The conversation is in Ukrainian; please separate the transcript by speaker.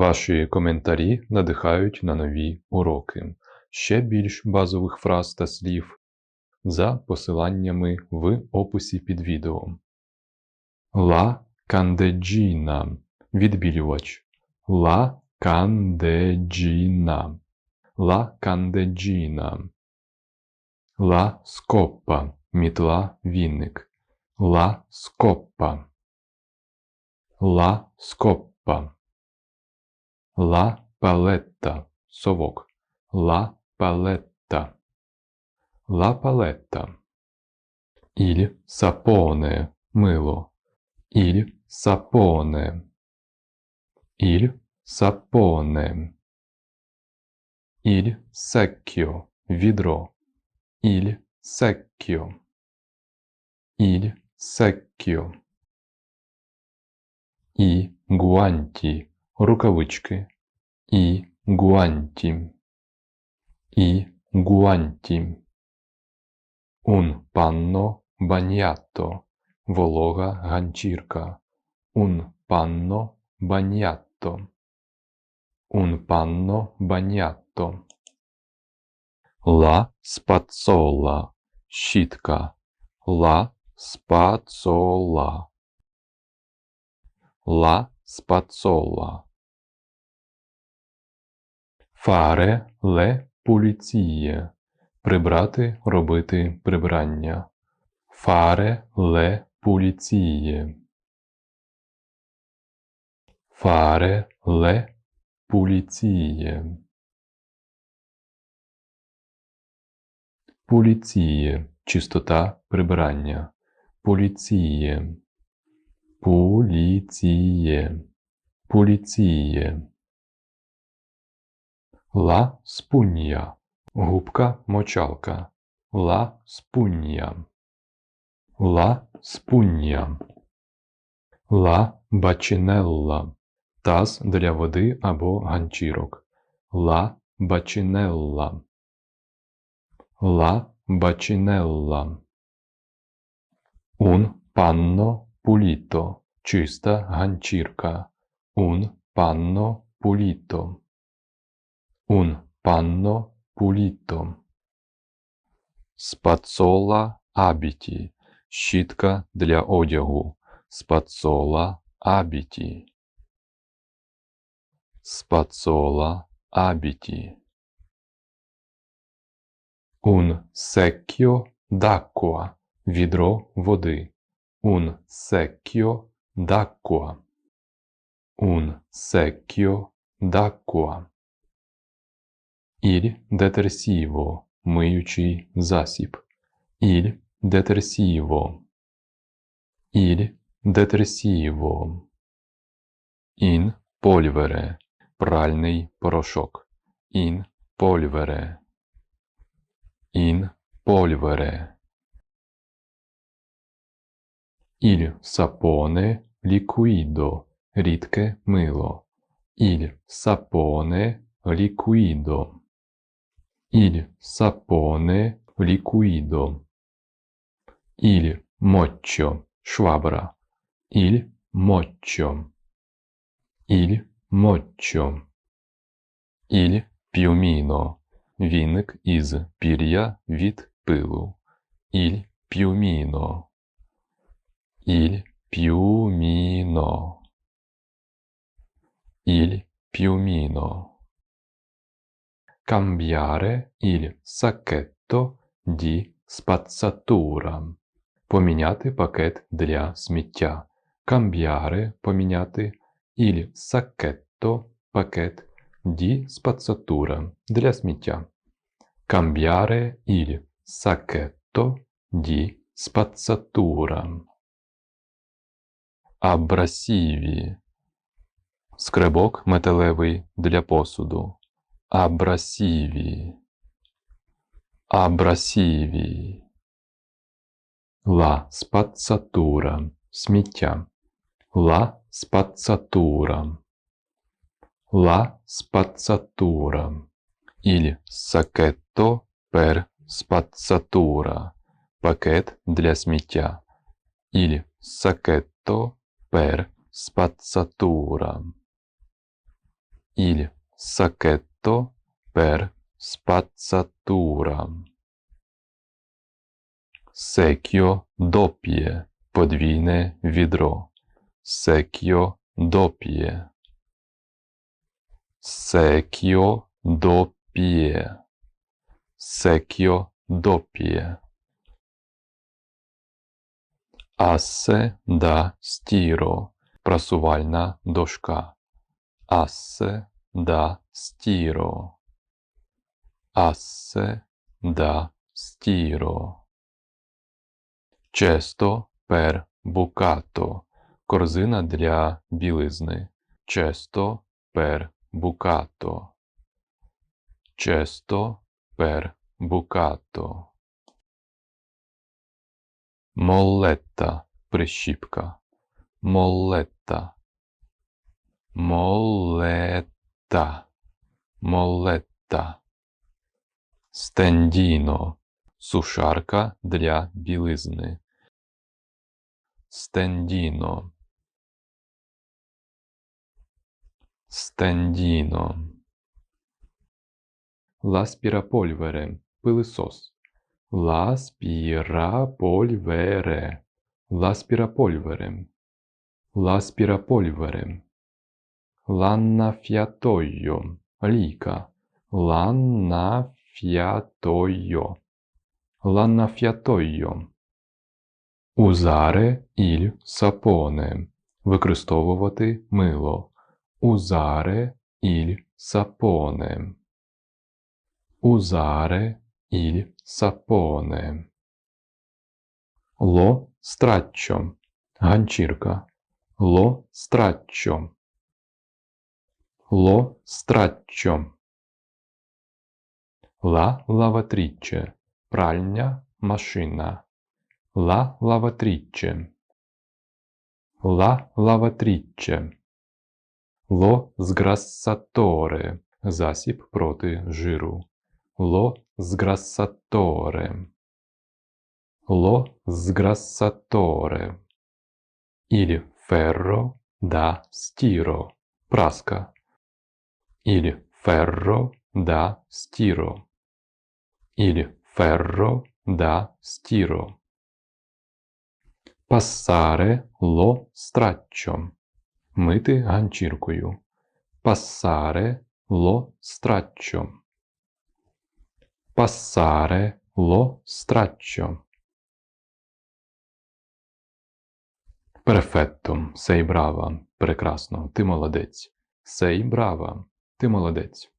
Speaker 1: Ваші коментарі надихають на нові уроки. Ще більш базових фраз та слів за посиланнями в описі під відео. Ла кандеджіна відбілювач. Ла кандеджіна. Ла кандеджіна. Ла скоппа мітла вінник. Ла скоппа. Ла скоппа. Ла палетта совок. Ла палетта. Ла палетта. Іль сапоне мило. Іль сапоне. Іль сапоне. Іль секкіо відро. Іль секкіо. Іль секкіо. І гуанті рукавички. Гуанті. І гуанті. Un panno bagnato волога panno bagnato. Un panno bagnato. La spazzola щітка. La spazzola. La spazzola. Fare le pulizie. Прибрати, робити прибрання. Fare le pulizie. Fare le pulizie. Пуліціє чистота прибирання. Поліціє. Поліціє. Поліціє. Ла спунья. Губка мочалка. Ла спунья. Ла спунья. Ла бачинелла. Таз для води або ганчірок. Ла бачинелла. Ла бачинелла. Un panno pulito. Чиста ганчірка. Un panno pulito. Un panno pulito. Спацола абіті. Щітка для одягу. Спацола абіті. Спацола абіті. Un secchio d'acqua. Відро води. Un secchio d'acqua. Un secchio d'acqua. Il detersivo. Миючий засіб. Il detersivo. Il detersivo. In polvere. Пральний порошок. In polvere. In polvere. Il sapone liquido. Рідке мило. Il sapone liquido. Il sapone liquido. Il mocccio. Швабра. Il mocccio. Il mocccio. Il piumino. Віник із пір'я від пилу. Il piumino. Il piumino. Il piumino. Cambiare il sacchetto di spazzatura. Поміняти пакет для сміття. Cambiare – поміняти. Il sacchetto – пакет di spazzatura для сміття. Cambiare il sacchetto di spazzatura. Абрасіві. Скребок металевий для посуду. Абрасіві. Абрасіві. Ла спаццатура. Сміття. Ла спаццатура. La spazzatura. Il sacchetto per spazzatura. Пакет для сміття. Il sacchetto per spazzatura. Il sacchetto per spazzatura. Secchio doppie, подвійне відро. Secchio doppie. Secchio doppie. Secchio doppie. Asse da stiro. Прасувальна дошка. Asse da stiro. Asse da stiro. Често per bucato. Корзина для білизни. Често per bucato. Често per bucato. Моллетта. Прищіпка. Моллетта. Моллетта. Моллетта. Стендіно. Сушарка для білизни. Стендіно. Стендіно. L'aspirapolvere. Пилисос. L'aspirapolvere. L'aspirapolvere. L'aspirapolvere. L'annaffiatoio. Ліка. L'annaffiatoio. L'annaffiatoio. Usare il sapone. Використовувати мило. Usare il sapone. Usare il sapone. Lo straccio. Ганчірка. Lo straccio. Lo straccio. La lavatrice. Пральня машина. La lavatrice. La lavatrice. Lo sgrassatore. Засіб проти жиру. Lo sgrassatore. Lo sgrassatore. Il ferro da stiro. Праска. Ferro da stiro. Il ferro da stiro. Passare lo straccio. Мити. Passare lo straccio. Passare lo straccio. Перфетто, сей брава, прекрасно, ти молодець. Сей брава, ти молодець.